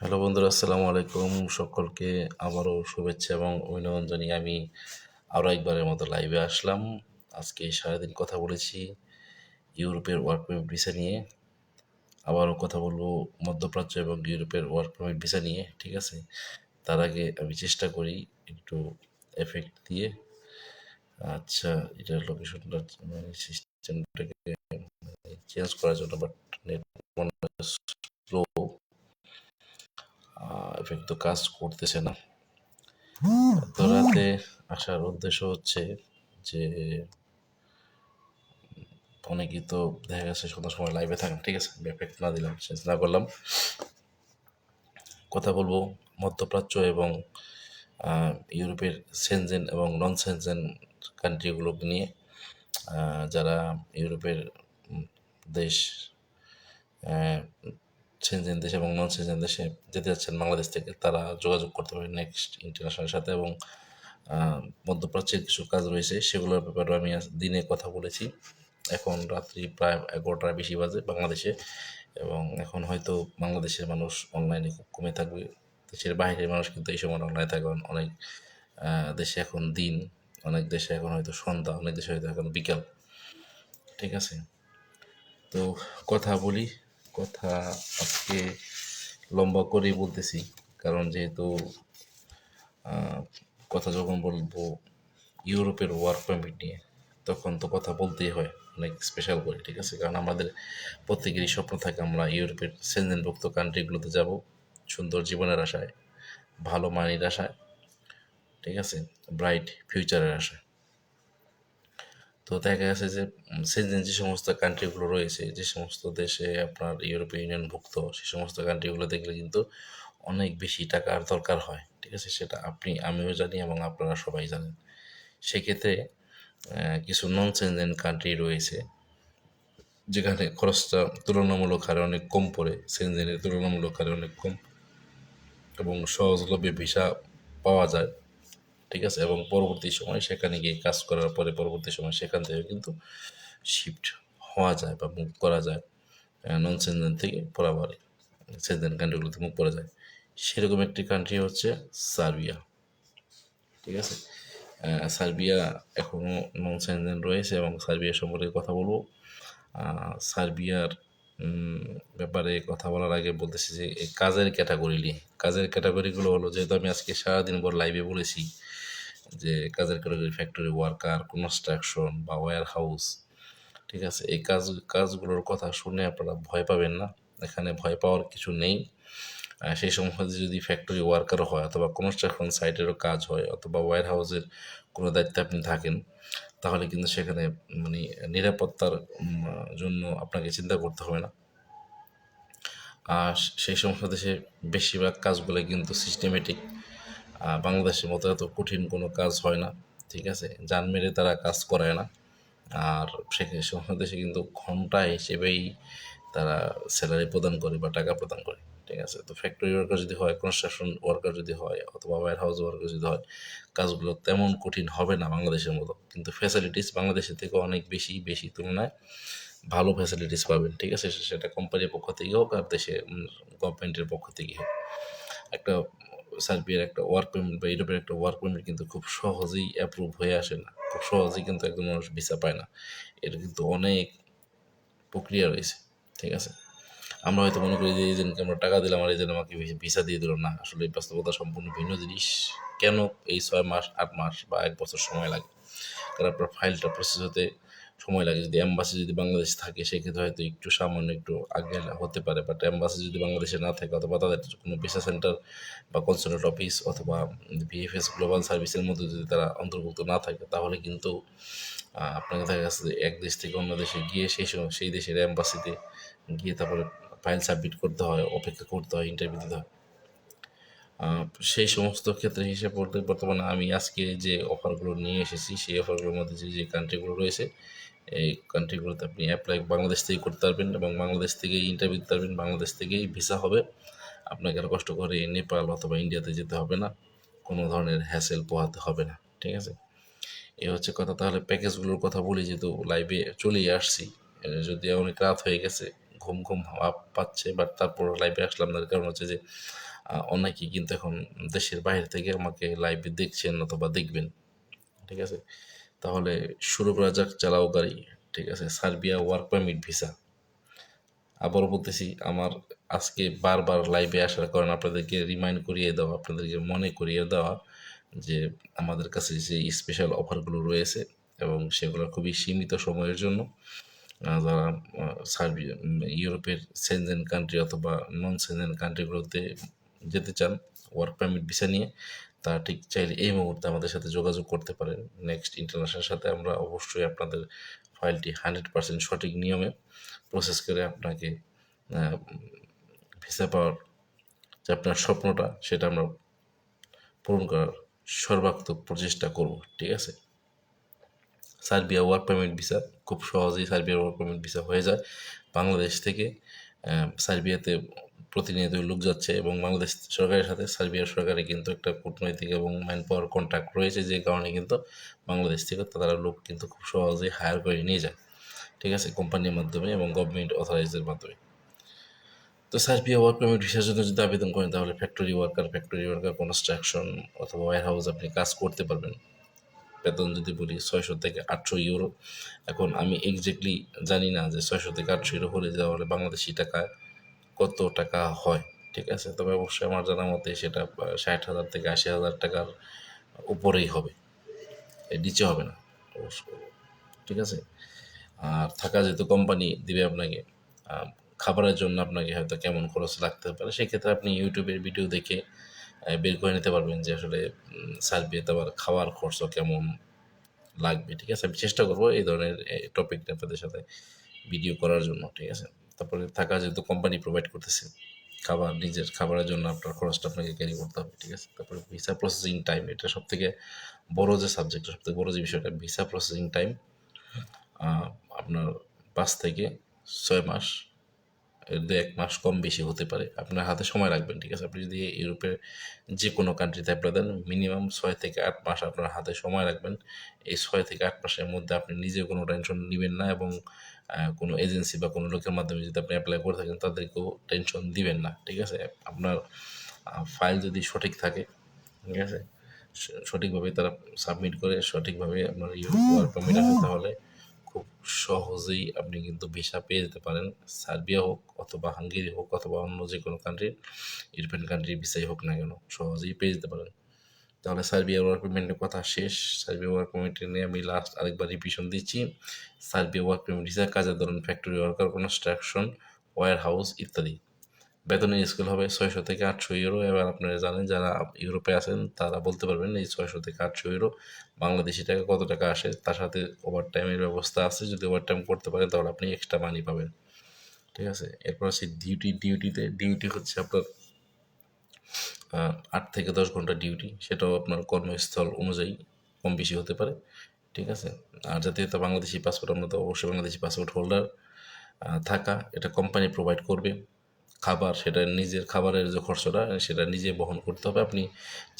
Hello বন্ধুরা, আসসালামু আলাইকুম। সকলকে আবারও শুভেচ্ছা এবং অভিনন্দন জানিয়ে আমি আরও একবারের মতো লাইভে আসলাম। আজকে সারাদিন কথা বলেছি ইউরোপের ওয়ার্ক পারমিট ভিসা নিয়ে। আবারও কথা বলব মধ্যপ্রাচ্য এবং ইউরোপের ওয়ার্ক পারমিট ভিসা নিয়ে, ঠিক আছে? তার আগে আমি চেষ্টা করি একটু এফেক্ট দিয়ে। আচ্ছা এটার লোকেশনটা সিস্টেমটাকে চেঞ্জ করার জন্য বাট নেট এফেক্ট তো কাজ করতেছে না। তো রাতে আসার উদ্দেশ্য হচ্ছে যে, অনেকেই তো দেখা গেছে সন্ধ্যার সময় লাইভে থাকেন, ঠিক আছে? এফেক্ট না দিলাম চেঞ্জ না করলাম। কথা বলব মধ্যপ্রাচ্য এবং ইউরোপের সেনজেন এবং নন সেনজেন কান্ট্রিগুলোকে নিয়ে যারা ইউরোপের দেশ সেনজেন দেশ এবং নন সেনজেন দেশে যেতে যাচ্ছেন বাংলাদেশ থেকে, তারা যোগাযোগ করতে পারে নেক্সট ইন্টারন্যাশনালের সাথে এবং মধ্যপ্রাচ্যের কিছু কাজ রয়েছে, সেগুলোর ব্যাপারে আমি দিনে কথা বলেছি। এখন রাত্রি প্রায় এগারোটার বেশি বাজে বাংলাদেশে এবং এখন হয়তো বাংলাদেশের মানুষ অনলাইনে খুব কমে থাকবে। দেশের বাইরের মানুষ কিন্তু এই সময় অনলাইনে থাকবে অনেক দেশে এখন দিন, অনেক দেশে এখন হয়তো সন্ধ্যা, অনেক দেশে হয়তো এখন বিকাল। ঠিক আছে? তো কথা বলি কথা আজকে লম্বা করেই বলতেছি, কারণ যেহেতু কথা যখন বলব ইউরোপের ওয়ার্ক পারমিট নিয়ে, তখন তো কথা বলতেই হয়, অনেক স্পেশাল করে, ঠিক আছে? কারণ আমাদের প্রত্যেকেরই স্বপ্ন থাকে আমরা ইউরোপের সেনজেনভুক্ত কান্ট্রিগুলোতে যাব, সুন্দর জীবনের আশায়, ভালো মানির আশায়, ঠিক আছে? ব্রাইট ফিউচারের আশায়। তো দেখা গেছে যে সেনজেন যে সমস্ত কান্ট্রিগুলো রয়েছে, যে সমস্ত দেশে আপনার ইউরোপীয় ইউনিয়নভুক্ত সে সমস্ত কান্ট্রিগুলো দেখলে কিন্তু অনেক বেশি টাকার দরকার হয়, ঠিক আছে? সেটা আপনি, আমিও জানি এবং আপনারা সবাই জানেন। সেক্ষেত্রে কিছু নন সেনজেন কান্ট্রি রয়েছে, যেখানে খরচটা তুলনামূলক হারে অনেক কম পড়ে সেনজেনের তুলনামূলক হারে অনেক কম এবং সহজলভ্যে ভিসা পাওয়া যায়। ঠিক আছে? এবং পরবর্তী সময় সেখানে গিয়ে কাজ করার পরে পরবর্তী সময় সেখান থেকে কিন্তু শিফট হওয়া যায় বা মুভ করা যায় নন সেনজেন থেকে বরাবর সেনজেন কান্ট্রিগুলোতে মুভ করা যায়। সেরকম একটি কান্ট্রি হচ্ছে সার্বিয়া ঠিক আছে? সার্বিয়া এখনও নন সেনজেন রয়েছে এবং সার্বিয়া সম্পর্কে কথা বলব। সার্বিয়ার ব্যাপারে কথা বলার আগে বলতেছি যে কাজের ক্যাটাগরি নিয়ে। কাজের ক্যাটাগরিগুলো হলো, যেহেতু আমি আজকে সারাদিন পর লাইভে বলেছি যে কাজের ক্যাটাগরি ফ্যাক্টরি ওয়ার্কার কনস্ট্রাকশন বা ওয়্যার হাউস ঠিক আছে? এই কাজ, কাজগুলোর কথা শুনে আপনারা ভয় পাবেন না। এখানে ভয় পাওয়ার কিছু নেই। সেই সময় যদি ফ্যাক্টরি ওয়ার্কার হয় অথবা কনস্ট্রাকশন সাইটেরও কাজ হয় অথবা ওয়্যার হাউসের কোনো দায়িত্বে আপনি থাকেন, তাহলে কিন্তু সেখানে মানে নিরাপত্তার জন্য আপনাকে চিন্তা করতে হবে না। আর সেই সমস্ত দেশে বেশিরভাগ কাজগুলো কিন্তু সিস্টেমেটিক বাংলাদেশের মতো এত কঠিন কোনো কাজ হয় না, ঠিক আছে? যান মেরে তারা কাজ করায় না। আর সেখানে দেশে কিন্তু ঘণ্টা হিসেবেই তারা স্যালারি প্রদান করে বা টাকা প্রদান করে, ঠিক আছে? তো ফ্যাক্টরি ওয়ার্কার যদি হয় কনস্ট্রাকশন ওয়ার্কার যদি হয়, অথবা ওয়ার হাউস ওয়ার্কার যদি হয়, কাজগুলো তেমন কঠিন হবে না বাংলাদেশের মতো। কিন্তু ফ্যাসিলিটিস বাংলাদেশের থেকে অনেক বেশি বেশি তুলনায় ভালো ফ্যাসিলিটিস পাবেন, ঠিক আছে? সেটা কোম্পানির পক্ষ থেকে হোক আর দেশে গভর্নমেন্টের পক্ষ থেকে হোক। একটা সার্বিয়ার একটা ওয়ার্ক পারমিট বা ইউরোপের একটা ওয়ার্ক পারমিট কিন্তু খুব সহজেই অ্যাপ্রুভ হয়ে আসে না। খুব সহজেই কিন্তু একজন মানুষ ভিসা পায় না। এটা কিন্তু অনেক প্রক্রিয়া রয়েছে, ঠিক আছে? আমরা হয়তো মনে করি যে এজেন্টকে আমরা টাকা দিলাম আর এই এজেন্ট আমাকে ভিসা দিয়ে দিল। না, আসলে এই বাস্তবতা সম্পূর্ণ ভিন্ন জিনিস। কেন এই ছয় মাস, আট মাস বা এক বছর সময় লাগে? কারণ আপনার ফাইলটা প্রসেস হতে সময় লাগে। যদি এম্বাসি যদি বাংলাদেশ থাকে, সেক্ষেত্রে হয়তো একটু সামান্য একটু আগে হতে পারে। বাট এম্বাসি যদি বাংলাদেশে না থাকে, অথবা তাদের কোনো ভিসা সেন্টার বা কনসুলেট অফিস অথবা ভিএফএস গ্লোবাল সার্ভিসের মধ্যে যদি তারা অন্তর্ভুক্ত না থাকে, তাহলে কিন্তু আপনাকে দেখা যাচ্ছে যে এক দেশ থেকে অন্য দেশে গিয়ে সেই সময় সেই দেশের এম্বাসিতে গিয়ে তারপরে ফাইল সাবমিট করতে হয়, অপেক্ষা করতে হয় ইন্টারভিউ দিতে হয়। সেই সমস্ত ক্ষেত্রে হিসেবে বলতে বর্তমানে আমি আজকে যে অফারগুলো নিয়ে এসেছি, সেই অফারগুলোর মধ্যে যে যে কান্ট্রিগুলো রয়েছে এই কান্ট্রিগুলোতে আপনি অ্যাপ্লাই বাংলাদেশ থেকেই করতে পারবেন এবং বাংলাদেশ থেকেই ইন্টারভিউ দিতে পারবেন, বাংলাদেশ থেকেই ভিসা হবে। আপনাকে আর কষ্ট করে নেপাল অথবা ইন্ডিয়াতে যেতে হবে না, কোনো ধরনের হ্যাসেল পোহাতে হবে না, ঠিক আছে? এই হচ্ছে কথা। তাহলে প্যাকেজগুলোর কথা বলি, যেহেতু লাইভে চলেই আসছি যদি অনেক রাত হয়ে গেছে, ঘুম ঘুম ভাব পাচ্ছে বাট তারপর লাইভে আসলাম তার কারণ হচ্ছে যে অনেকেই কিন্তু এখন দেশের বাইরে থেকে আমাকে লাইভে দেখছেন অথবা দেখবেন, ঠিক আছে? তাহলে শুরু করা যাক, চালাও গাড়ি। ঠিক আছে, সার্বিয়া ওয়ার্ক পারমিট ভিসা। আবারও বলতেছি, আমার আজকে বারবার লাইভে আসার কারণে আপনাদেরকে রিমাইন্ড করিয়ে দেওয়া, আপনাদেরকে মনে করিয়ে দেওয়া যে আমাদের কাছে যে স্পেশাল অফারগুলো রয়েছে এবং সেগুলো খুবই সীমিত সময়ের জন্য যারা সার্বিয়া ইউরোপের সেনজেন কান্ট্রি অথবা নন সেনজেন কান্ট্রিগুলোতে যেতে চান ওয়ার্ক পারমিট ভিসা নিয়ে তারা ঠিক চাইলে এই মুহূর্তে আমাদের সাথে যোগাযোগ করতে পারেন। নেক্সট ইন্টারন্যাশনাল সাথে আমরা অবশ্যই আপনাদের ফাইলটি হান্ড্রেড পার্সেন্ট সঠিক নিয়মে প্রসেস করে আপনাকে ভিসা পাওয়ার যে আপনার স্বপ্নটা সেটা আমরা পূরণ করার সর্বাত্মক প্রচেষ্টা করব, ঠিক আছে? সার্বিয়া ওয়ার্ক পারমিট ভিসা খুব সহজেই সার্বিয়া ওয়ার্ক পারমিট ভিসা হয়ে যায়। বাংলাদেশ থেকে সার্বিয়াতে প্রতিনিয়ত লোক যাচ্ছে এবং বাংলাদেশ সরকারের সাথে সার্বিয়ার সরকারের কিন্তু একটা কূটনৈতিক এবং ম্যান পাওয়ার কন্ট্যাক্ট রয়েছে, যে কারণে কিন্তু বাংলাদেশ থেকে তারা লোক কিন্তু খুব সহজেই হায়ার করে নিয়ে যায়। ঠিক আছে? কোম্পানির মাধ্যমে এবং গভর্নমেন্ট অথরাইজের মাধ্যমে। তো সার্বিয়া ওয়ার্ক পারমিট ভিসার জন্য যদি আবেদন করেন, তাহলে factory worker factory worker construction অথবা ওয়ার হাউস আপনি কাজ করতে পারবেন। বেতন যদি বলি ছয়শো থেকে আটশো ইউরো এখন আমি এক্স্যাক্টলি জানি না যে ছয়শো থেকে আটশো ইউরো হলে তাহলে বাংলাদেশি টাকায় কত টাকা হয়, ঠিক আছে? তবে অবশ্যই আমার জানা মতে সেটা ষাট হাজার থেকে আশি হাজার টাকার উপরেই হবে। এর নিচে হবে না ঠিক আছে? আর থাকা যেহেতু কোম্পানি দিবে আপনাকে খাবারের জন্য আপনাকে হয়তো কেমন খরচ লাগতে পারে, সেক্ষেত্রে আপনি ইউটিউবের ভিডিও দেখে বের করে নিতে পারবেন যে আসলে সার্বিয়াতে আবার খাওয়ার খরচ কেমন লাগবে, ঠিক আছে? আমি চেষ্টা করব এই ধরনের টপিকটা আপনাদের সাথে ভিডিও করার জন্য, ঠিক আছে? তারপরে থাকা যেহেতু কোম্পানি প্রোভাইড করতেছে, খাবার, নিজের খাবারের জন্য আপনার খরচটা আপনাকে ক্যারি করতে হবে, ঠিক আছে? তারপরে ভিসা প্রসেসিং টাইম এটা সব থেকে বড় যে সাবজেক্ট সব থেকে বড় যে বিষয়টা ভিসা প্রসেসিং টাইম আপনার পাঁচ থেকে ছয় মাস দু এক মাস কম বেশি হতে পারে। আপনার হাতে সময় রাখবেন, ঠিক আছে? আপনি যদি ইউরোপের যে কোনো কান্ট্রিতে অ্যাপ্লাই দেন মিনিমাম ছয় থেকে আট মাস আপনার হাতে সময় রাখবেন। এই ছয় থেকে আট মাসের মধ্যে আপনি নিজে কোনো টেনশন নেবেন না এবং কোনো এজেন্সি বা কোনো লোকের মাধ্যমে যদি আপনি অ্যাপ্লাই করে থাকেন তাদেরকেও টেনশন দিবেন না ঠিক আছে? আপনার ফাইল যদি সঠিক থাকে ঠিক আছে? সঠিকভাবে তারা সাবমিট করে সঠিকভাবে আপনার ওয়ার্ক পারমিট আসে তাহলে খুব সহজেই আপনি কিন্তু ভিসা পেয়ে যেতে পারেন সার্বিয়া হোক অথবা হাঙ্গেরি হোক অথবা অন্য যে কোনো কান্ট্রির ইউরোপিয়ান কান্ট্রির ভিসাই হোক না কেন সহজেই পেয়ে যেতে পারেন। তাহলে সার্বিয়া ওয়ার্ক পারমিটের কথা শেষ। সার্বিয়া ওয়ার্ক পারমিট নিয়ে আমি লাস্ট আরেকবার রিপিশন দিচ্ছি। সার্বিয়া ওয়ার্ক পারমিট ভিসা কাজের ধরুন factory worker construction warehouse ইত্যাদি বেতনের স্কেল হবে ছয়শো থেকে আটশো ইউরো এবার আপনারা জানেন, যারা ইউরোপে আছেন, তারা বলতে পারবেন এই ছয়শো থেকে আটশো ইউরো বাংলাদেশি টাকা কত টাকা আসে? তার সাথে ওভার টাইমের ব্যবস্থা আছে। যদি ওভার টাইম করতে পারেন, তাহলে আপনি এক্সট্রা মানি পাবেন। ঠিক আছে? এরপর আছে ডিউটি ডিউটিতে ডিউটি হচ্ছে আপনার আট থেকে দশ ঘণ্টা ডিউটি সেটাও আপনার কর্মস্থল অনুযায়ী কম বেশি হতে পারে, ঠিক আছে? আর যাতে এটা বাংলাদেশি পাসপোর্ট আমরা তো অবশ্যই বাংলাদেশি পাসপোর্ট হোল্ডার থাকা, এটা কোম্পানি প্রোভাইড করবে। খাবার, সেটা নিজের খাবারের যে খরচটা, সেটা নিজে বহন করতে হবে। আপনি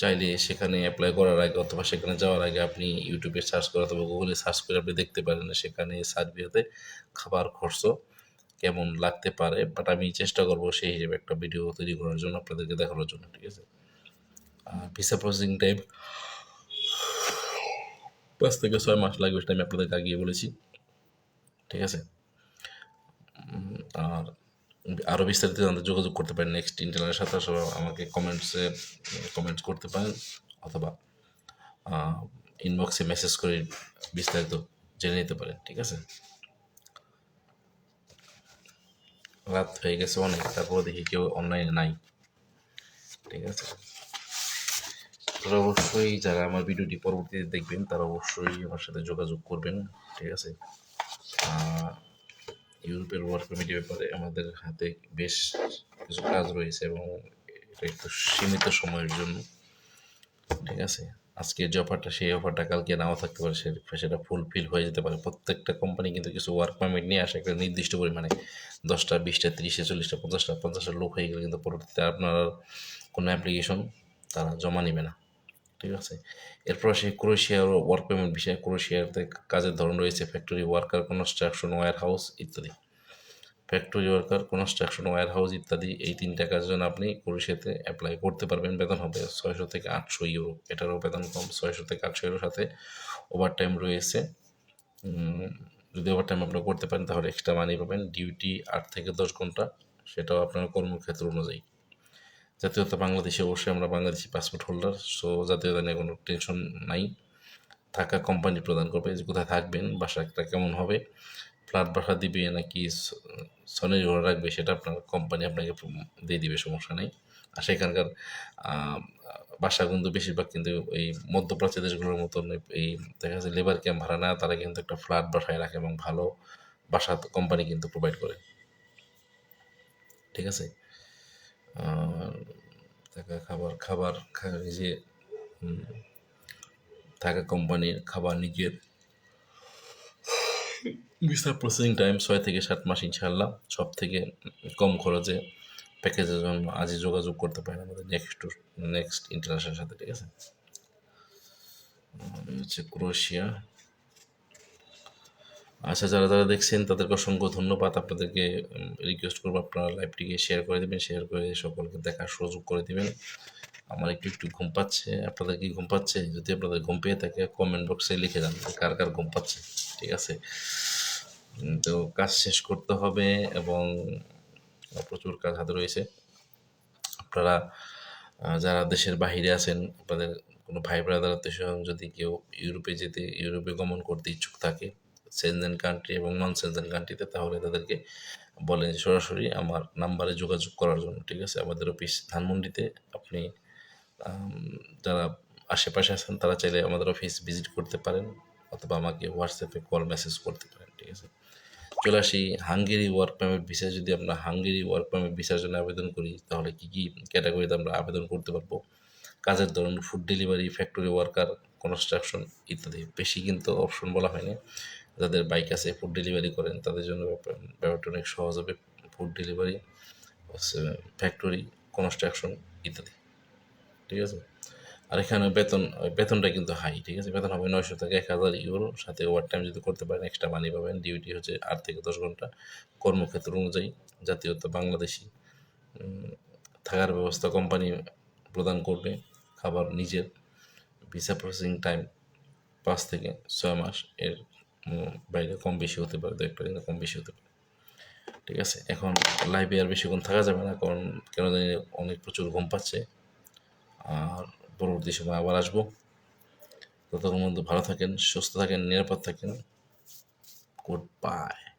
চাইলে সেখানে অ্যাপ্লাই করার আগে অথবা সেখানে যাওয়ার আগে আপনি ইউটিউবে সার্চ করে অথবা গুগলে সার্চ করে আপনি দেখতে পারেন সেখানে সার্বিয়াতে খাবার খরচ কেমন লাগতে পারে বাট আমি চেষ্টা করব সেই হিসেবে একটা ভিডিও তৈরি করার জন্য আপনাদেরকে দেখানোর জন্য, ঠিক আছে? ভিসা প্রসেসিং টাইম পাঁচ থেকে ছয় মাস লাগবে সেটা আমি আপনাদেরকে আগিয়ে বলেছি, ঠিক আছে? আর আরও বিস্তারিত জানতে যোগাযোগ করতে পারেন নেক্সট ইন্টারনেটের সাথে আমাকে কমেন্টসে কমেন্টস করতে পারেন, অথবা ইনবক্সে মেসেজ করে বিস্তারিত জেনে নিতে পারেন, ঠিক আছে? রাত হয়ে গেছে অনেক, তারপরে দেখি কেউ অনলাইনে নাই। ঠিক আছে? তারা অবশ্যই যারা আমার ভিডিওটি পরবর্তীতে দেখবেন, তারা অবশ্যই আমার সাথে যোগাযোগ করবেন, ঠিক আছে? ইউরোপের ওয়ার্ক পারমিটের ব্যাপারে আমাদের হাতে বেশ কিছু কাজ রয়েছে এবং এটা একটু সীমিত সময়ের জন্য, ঠিক আছে? আজকে যে অফারটা সেই অফারটা কালকে নাও থাকতে পারে সেটা ফুলফিল হয়ে যেতে পারে। প্রত্যেকটা কোম্পানি কিন্তু কিছু ওয়ার্ক পারমিট নিয়ে আসে, একটা নির্দিষ্ট পরিমাণে। দশটা, বিশটা তিরিশটা চল্লিশটা, পঞ্চাশটা পঞ্চাশটা লোক হয়ে গেলে কিন্তু পরবর্তীতে আপনার কোনো অ্যাপ্লিকেশন তারা জমা নেবে না। ঠিক আছে? এরপর সেই ক্রোয়েশিয়ার ওয়ার্ক পেমেন্ট বিষয়ে ক্রোয়েশিয়াতে কাজের ধরন রয়েছে factory worker construction warehouse ইত্যাদি। Factory worker construction warehouse ইত্যাদি, এই তিনটা কাজের জন্য আপনি কুড়িশাতে অ্যাপ্লাই করতে পারবেন। বেতন হবে ছয়শো থেকে আটশো ইউরো এটারও বেতন কম, ছয়শো থেকে আটশো ইউরোর সাথে ওভার টাইম রয়েছে যদি ওভার টাইম আপনি করতে পারেন, তাহলে এক্সট্রা মানি পাবেন। ডিউটি আট থেকে দশ ঘণ্টা, সেটাও আপনার কর্মক্ষেত্র অনুযায়ী। জাতীয়তা বাংলাদেশে অবশ্যই আমরা বাংলাদেশি পাসপোর্ট হোল্ডার সো জাতীয়তা নিয়ে কোনো টেনশন নাই। থাকা কোম্পানি প্রদান করবে, যে কোথায় থাকবেন, বাসাটা কেমন হবে ফ্ল্যাট বাসা দিবে নাকি সনের ঘর রাখবে সেটা আপনার কোম্পানি আপনাকে দিয়ে দিবে, সমস্যা নেই। আর সেখানকার বাসা কিন্তু বেশিরভাগ কিন্তু এই মধ্যপ্রাচ্য দেশগুলোর মতন এই দেখা যাচ্ছে লেবার ক্যাম্প ভাড়া না তারা কিন্তু একটা ফ্ল্যাট বাসায় রাখে এবং ভালো বাসা কোম্পানি কিন্তু প্রোভাইড করে। ঠিক আছে? থাকা খাবার খাবার নিজে থাকা কোম্পানির খাবার নিজের ভিসা প্রসেসিং টাইম ছয় থেকে সাত মাস ইনশাল্লাহ সব থেকে কম খরচে প্যাকেজের জন্য আজই যোগাযোগ করতে পারেন আমাদের নেক্সট নেক্সট ইন্টারন্যাশনাল সাথে, ঠিক আছে? হচ্ছে ক্রোয়েশিয়া। আচ্ছা যারা যারা দেখছেন, তাদেরকে অসংখ্য ধন্যবাদ। আপনাদেরকে রিকোয়েস্ট করব আপনারা লাইভটিকে শেয়ার করে দেবেন শেয়ার করে সকলকে দেখার সুযোগ করে দেবেন। আমার একটু একটু ঘুম পাচ্ছে, আপনাদের কি ঘুম পাচ্ছে? যদি আপনাদের ঘুম পেয়ে থাকে কমেন্ট বক্সে লিখে যান কার কার ঘুম পাচ্ছে, ঠিক আছে? তো কাজ শেষ করতে হবে এবং প্রচুর কাজ হাতে রয়েছে। আপনারা যারা দেশের বাহিরে আছেন, আপনাদের কোনো ভাই ব্রাদার আত্মীয় যদি কেউ ইউরোপে যেতে, ইউরোপে গমন করতে ইচ্ছুক থাকে সেনজেন কান্ট্রি এবং নন সেনজেন কান্ট্রিতে তাহলে তাদেরকে বলেন সরাসরি আমার নাম্বারে যোগাযোগ করার জন্য, ঠিক আছে? আমাদের অফিস ধানমন্ডিতে আপনি যারা আশেপাশে আছেন, তারা চাইলে আমাদের অফিস ভিজিট করতে পারেন, অথবা আমাকে হোয়াটসঅ্যাপে কল মেসেজ করতে পারেন, ঠিক আছে? চলে আসি, হাঙ্গেরি ওয়ার্ক পারমিট ভিসা যদি আমরা হাঙ্গেরি ওয়ার্ক পারমিট ভিসার জন্য আবেদন করি, তাহলে কী কী ক্যাটাগরিতে আমরা আবেদন করতে পারব? কাজের ধরন food delivery factory worker construction ইত্যাদি। বেশি কিন্তু অপশন বলা হয়নি। যাদের বাইক আছে ফুড ডেলিভারি করেন, তাদের জন্য ব্যাপারটা অনেক সহজ হবে। ফুড ডেলিভারি ফ্যাক্টরি কনস্ট্রাকশন ইত্যাদি। ঠিক আছে? আর এখানে বেতন বেতনটা কিন্তু হাই ঠিক আছে? বেতন হবে নয়শো থেকে এক হাজার ইউরো সাথে ওভার টাইম যদি করতে পারেন এক্সট্রা মানি পাবেন ডিউটি হচ্ছে আট থেকে দশ ঘণ্টা। কর্মক্ষেত্র অনুযায়ী জাতীয়তা বাংলাদেশি থাকার ব্যবস্থা কোম্পানি প্রদান করবে, খাবার নিজের ভিসা প্রসেসিং টাইম পাঁচ থেকে ছয় মাস এর বাইরে কম বেশি হতে পারে, দু একটা দিনে কম বেশি হতে পারে। ঠিক আছে? এখন লাইভে আর বেশিক্ষণ থাকা যাবে না, কারণ কেন জানি অনেক প্রচুর ঘুম পাচ্ছে। আর পরবর্তী সময় আবার আসব। ততক্ষণ মধ্যে ভালো থাকেন, সুস্থ থাকেন, নিরাপদ থাকেন। Good bye